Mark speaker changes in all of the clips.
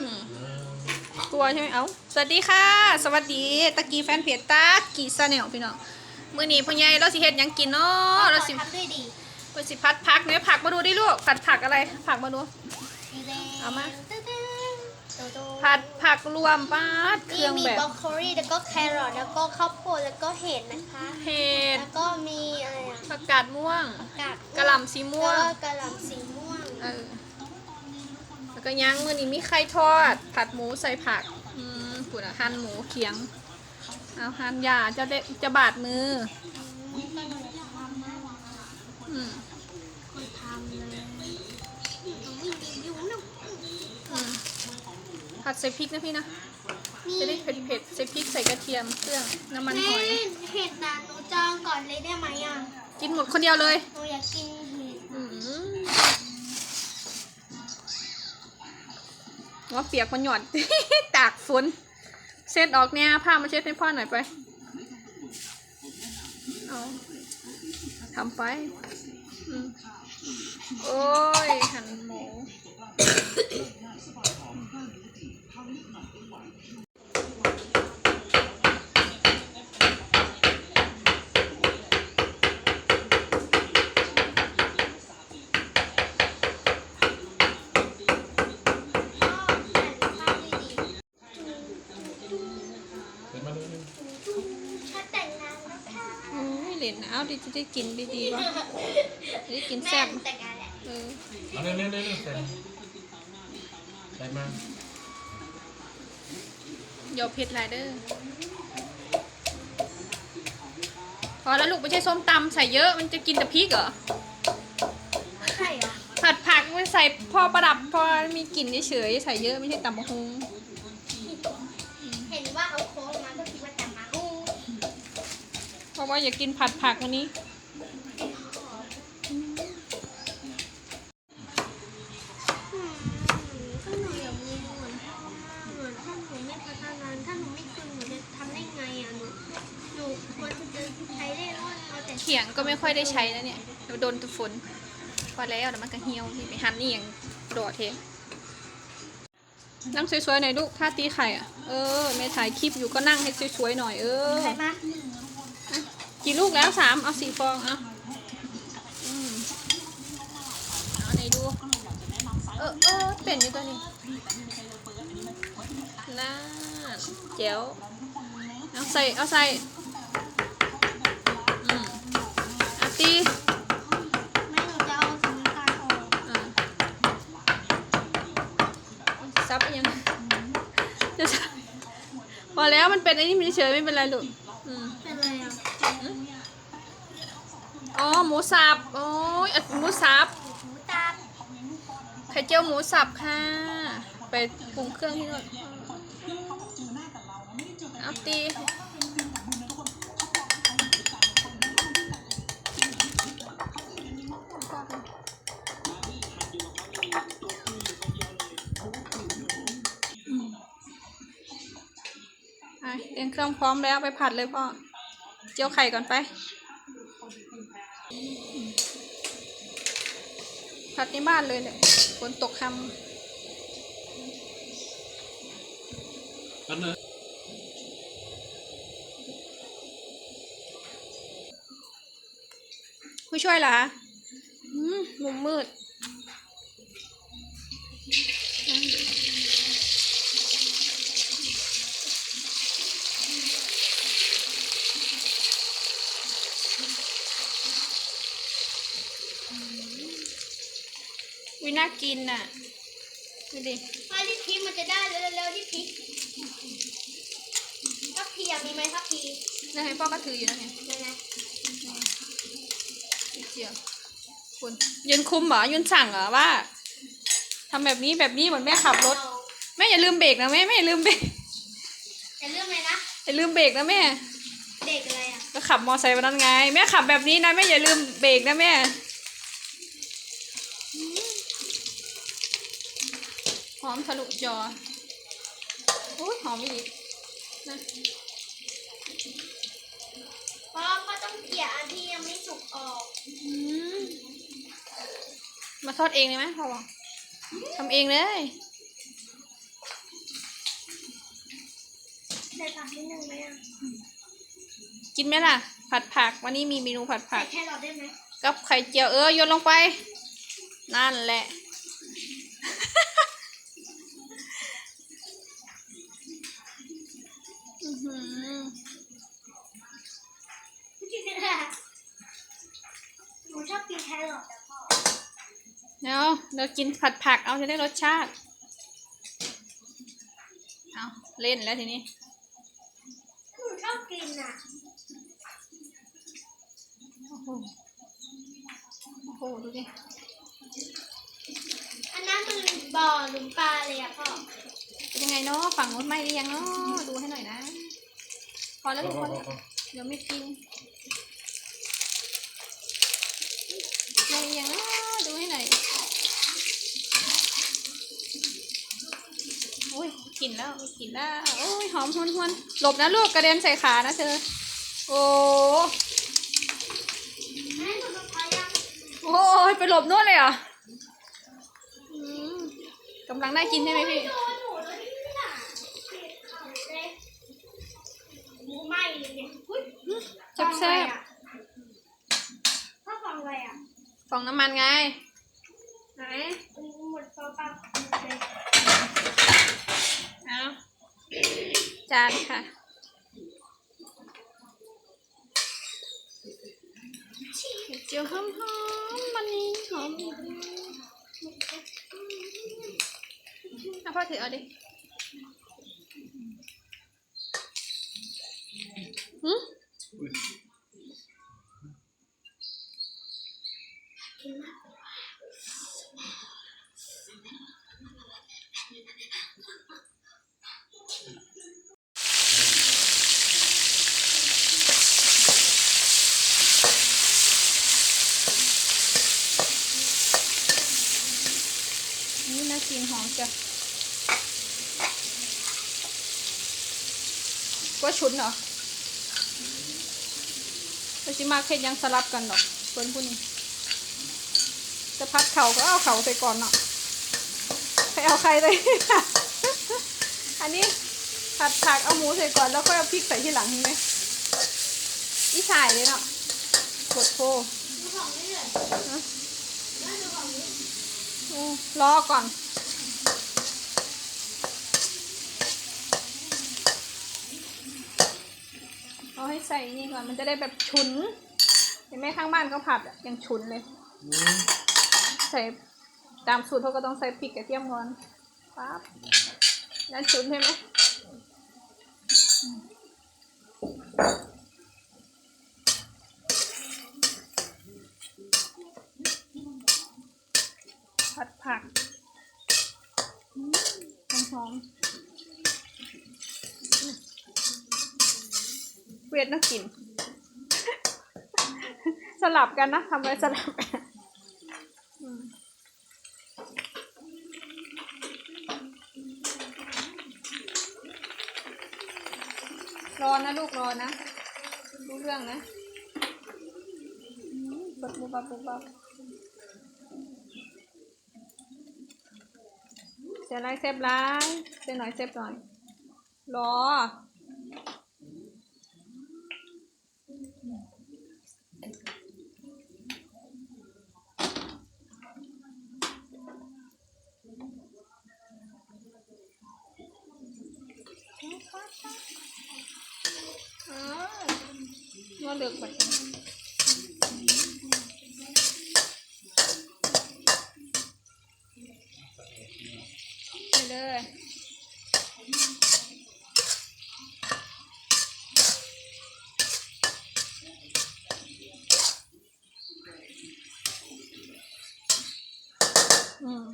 Speaker 1: อืมตัวใช่ไหมเอ้าสวัสดีค่ะ สวัสดีตะกี้แฟนเพจตากี้ซาแนลพี่น้องมื้อนี้พ่อใหญ่เราสิเฮ็ดหยังกินเนาะเราสิ
Speaker 2: ทำด้วยดี
Speaker 1: เราสิพัดผักเนื้อผักมาดูดิลูกผัดผักอะไรผักมาดู
Speaker 2: สีแดง
Speaker 1: เอามา
Speaker 2: ตึ๊ดๆโตๆ
Speaker 1: ผัดผักรวมป้าดเค
Speaker 2: นี่
Speaker 1: รื่อง
Speaker 2: มี
Speaker 1: แบบ
Speaker 2: บรอกโคลีแล้วก็แครอทแล้วก็ข้าวโพดแล้วก็เห็ดนะคะ
Speaker 1: เห็ด
Speaker 2: แล้วก็มีอะไรอะ
Speaker 1: ผักกาดม่วง
Speaker 2: กาด
Speaker 1: กะหล่ำสีม่วง
Speaker 2: แล้วก็กะหล่ำสีม่วง
Speaker 1: เออแล้ว ก็ย่างมื้อนี้มีไข่ทอด ผัดหมูใส่ผัก อืมปุ่นอะหั่นหมูเคียง เอาหั่นยาจะได้จะบาดมือ อืม
Speaker 2: คนทำเลยวิ่งดีอยู่นะ
Speaker 1: อืมผัดใส่พริกนะพี่นะ จะได้เผ็ดๆ ใส่พริกใส่กระเทียมเครื่องน้ำมันหอย
Speaker 2: แเห็ดนะหนูจองก่อนเลยได้ไหมอะ
Speaker 1: กินหมดคนเดียวเลย
Speaker 2: หนูอยากกิน
Speaker 1: ว่าเปียกมันหยอดตากฝนเช็ดออกเนี่ยผ้ามาเช็ดให้พ่อหน่อยไปเอาทำไปอโอ้
Speaker 3: เห
Speaker 1: รนเอาดิจะได้กินดีๆวะจะได้กิน
Speaker 2: แม่
Speaker 1: แซ่บ
Speaker 2: แต่งงานแหละ
Speaker 1: เออ
Speaker 3: เอาเร็วเร็วเร็วเร็วใส่ใส่มา
Speaker 1: เดี๋ยวเผ็ดไรเด้อพอแล้วลูกไม่ใช่ส้มตำใส่เยอะมันจะกินแต่พริกเหรอ
Speaker 2: ใช่เหรอ
Speaker 1: ผัดผักไม่ใส่พอประดับพอมีกลิ่นเฉยๆใส่เยอะไม่ใช่ตำมะฮง
Speaker 2: เพ
Speaker 1: ราะว่าอยากกินผัดผักวันนี้
Speaker 2: อืมถ้าหนูอย่างนี้เหมือนพ่อเหมือนถ้าหนูไม่พัฒนาถ้าหนูไม่คืนหนูจะทำได้ไงอะหนูหนูควรจะเจอใช้ได้รอดเอาแต่
Speaker 1: เขียงก็ไม่ค่อยได้ใช้แล้วเนี่ยเดี๋ยวโดนแตะฝนพอแล้วเดี๋ยวมันก็เหี่ยวนี่ไปหั่นนี่อย่างโดดเทนั่งสวยๆหน่อยลูกถ้าตีไข่อะ เออแม่ถ่ายคลิปอยู่ก็นั่งให้สวยๆหน่อยเออ
Speaker 2: ใครมา
Speaker 1: กี่ลูกแล้วสามเอาสี่ฟองเอาอืมเอาไหนดู เออเออเป็นอยู่ตัวนี้น่าเจ๋วเอาใส่ เอาใส่ อืมเอาตี
Speaker 2: แม่หนูจะเอาสีน้ำตาลออก
Speaker 1: อ่าซับอีกยังจะซับพอแล้วมันเป็นไอ้นี่มันเฉยๆไม่เป็นไรลูกอืม
Speaker 2: เป็นไรอะ
Speaker 1: อ๋อ หมูสับ โอ้ยอะหมูสับ
Speaker 2: หมูตาล
Speaker 1: ไข่เจียวหมูสับค่ะ ไปปรุงเครื่องที่นู่นเอาตีเตรียมเครื่องพร้อมแล้วไปผัดเลยพ่อ เจียวไข่ก่อนไป ผัดในบ้านเลยแหละฝนตกค
Speaker 3: อันนึงำ
Speaker 1: ผู้ช่วยเหรอคะอืมมุมมื ดวิน่ากินน่ะดูดิ
Speaker 2: มาที่พริกมันจะได้เร็วๆที่พริกทัพพีอยากมีไหมทัพพี
Speaker 1: แล้วให้พ่อก็ถืออยู่นะเนี่ย
Speaker 2: นั่นนะ
Speaker 1: เจียวคุณยืนคุมเหรอยืนสั่งเหรอว่าทำแบบนี้แบบนี้เหมือนแม่ขับรถ แม่อย่าลืมเบรกนะแม่แม่อย่าลืมเบรก
Speaker 2: จะเรื่องอะไรนะ
Speaker 1: อย่าลืมเบรกนะแม่
Speaker 2: เด็กอะไรอะ
Speaker 1: ก็ขับมอไซค์วันนั้นไง แม่ขับแบบนี้นะแม่อย่าลืมเบรกนะแม่ อมทะลุจอโอ้ยหอมอีกนะ
Speaker 2: เพราะก็ต้องเกี่ยอันที่ยังไม่สุกออก
Speaker 1: อืมมาทอดเองเลยไหมพ่อบอกทำเองเลย
Speaker 2: ใส่ผักนิดนึงไหมอะ
Speaker 1: กินไหมล่ะ ผัดผักวันนี้มีเมนูผัด
Speaker 2: ใส่
Speaker 1: ผัก
Speaker 2: แครอทได้ไหม
Speaker 1: กับไข่เจียวเออโยนลงไป นั่นแหละ อื้อหือ
Speaker 2: กินไม่ได้หนูชอบกินแครอทแต่พ่อ
Speaker 1: เดี๋ยวเรากินผัดผักเอาจะได้รสชาติ เอาเล่นแล้วทีนี้
Speaker 2: หนูชอบกินอะ
Speaker 1: โอ้โห โอ้โห ดูดิ
Speaker 2: อันนั้นมันบ่อหลุมปลาเลยอะพ่อ
Speaker 1: เป็นยังไงเนาะ ฝั่งนู้นไหม่หรือยังเนาะ ดูให้หน่อยนะ พอแล้วลูกพอแล้วเดี๋ยวไม่กินไม่หรือยังเนาะดูให้หน่อยโอ้ย กลินแล้วกลินแล้วโอ้ยหอมหวนหวนหลบนะลูกกระเด็นใส่ขานะเธอ โอ้
Speaker 2: แม่หนูจะพอยัง
Speaker 1: โอ้ยไปหลบนู่นเลยเหรออืมกำลังน่ากินใช่ไหมพี่
Speaker 2: โดนหนูเลยเนี่ยเผ็ดเขาเลยหมูไหม้เลยเนี่ยอุ๊ย
Speaker 1: แซ่บแซ่บ
Speaker 2: พ่อฟังอะไรอะ
Speaker 1: ฟองน้ำมันไง ไหน
Speaker 2: หมดซอสปลาเลย
Speaker 1: เอา จานค่ะ เจียวหอมหอมๆมันนี้หอมเอาพ่อถือเอาดิหืม นี่น่ากินหอม จ้ะว่าชุนเหรอเราจิมาเค็ดยังสลับกันหรอกเพื่อนผู้นี้จะพัดเข่าก็เอาเข่าไปก่อนเนาะไปเอาใครเลย อันนี้ผัดผักเอาหมูใส่ก่อนแล้วค่อยเอาพริกใส่ที่หลังเห็นไหมอีสายเลยเนาะกดโพ
Speaker 2: ดูของนี่เลย
Speaker 1: ฮะ
Speaker 2: แม่ดูของนี่
Speaker 1: อืมรอก่อน เอา ให้ใส่นี่ก่อน มันจะได้แบบฉุน เห็นไหมข้างบ้านก็ผัดอะยังฉุนเลยใส่ตามสูตรเขาก็ต้องใส่พริกกระเทียมก่อนปั๊บแล้วฉุนใช่ไหมอืมผัดผักอืมหอมๆ เวียดน่ากิน สลับกันนะทำอะไรสลับกันรอนะลูกรอนะรู้เรื่องนะอืมปับปุ๊บปับปุ๊บปับเสียไรเซฟร้ายเสียหน่อยเซฟหน่อย รอ ว่าเลือกแบบนี้ไปเลยอืม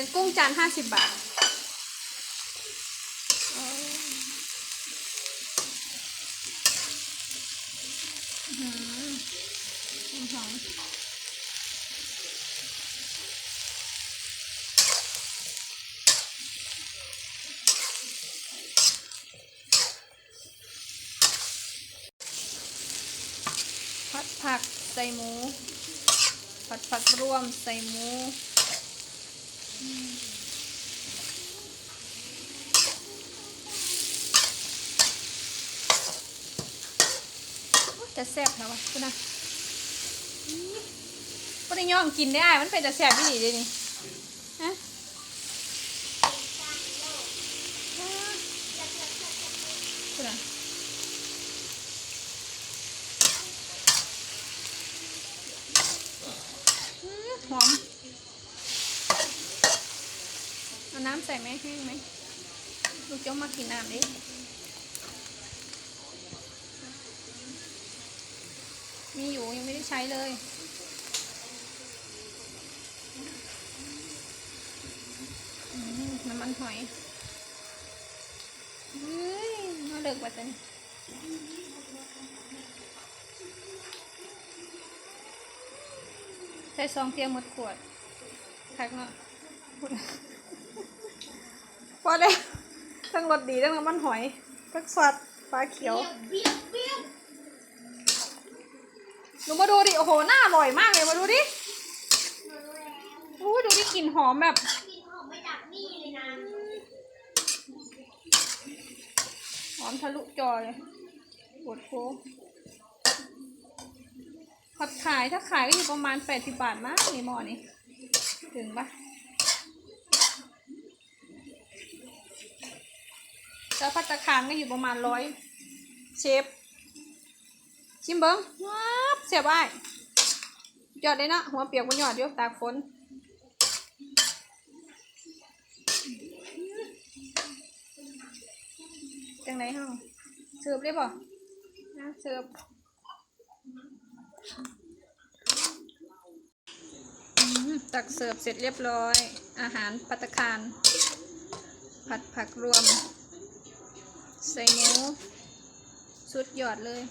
Speaker 1: เป็นกุ้งจานห้าสิบบาท อืมหออื้อหือผัดผักใส่หมู ผัดผักรวมใส่หมูอืมโอ้ย จะแซ่บนะวะคุณนะก็ได้ย่องกินได้ มันเป็นจะแซ่บที่ดีเลยนี่ฮะคุณนะหอมเอาน้ำใส่ไหมแห้งไหมลูกเจ้ามากินน้ำดิ มีอยู่ยังไม่ได้ใช้เลย น้ำมันหอยเฮ้ยน่าเลิกว่ะจันใช้ซองเตียงหมดขวดคักเนาะพูดพอแล้วทั้งรสดีทั้งน้ำมันหอยทั้งสดปลาเขียว
Speaker 2: เบี้ยวเบี้ยว
Speaker 1: หนูมาดูดิ โอ้โห น่าอร่อยมากเลย มาดูดิ
Speaker 2: มาแล้ว
Speaker 1: อู้ดูดิกลิ่นหอมแบบ
Speaker 2: กินออกมาจากนี่เลยนะ
Speaker 1: หอมทะลุจอเลยปวดโคผัดขายถ้าขายก็อยู่ประมาณแปดสิบบาทมั้งนี่หม้อนี่ถึงปะแล้วพัตตาคารก็อยู่ประมาณร้อยเชฟ ชิมเบิ้งว้าบเสียบไอ้ยอดเลยนะหัวเปียกบนยอดเดี๋ยวตากฝนจังไหนห้องเสิร์ฟได้ป่ะนะเสิร์ฟตักเสิร์ฟเสร็จเรียบร้อย อาหารปัตคาร ผัดผักรวม ใส่หมูสุดยอดเลย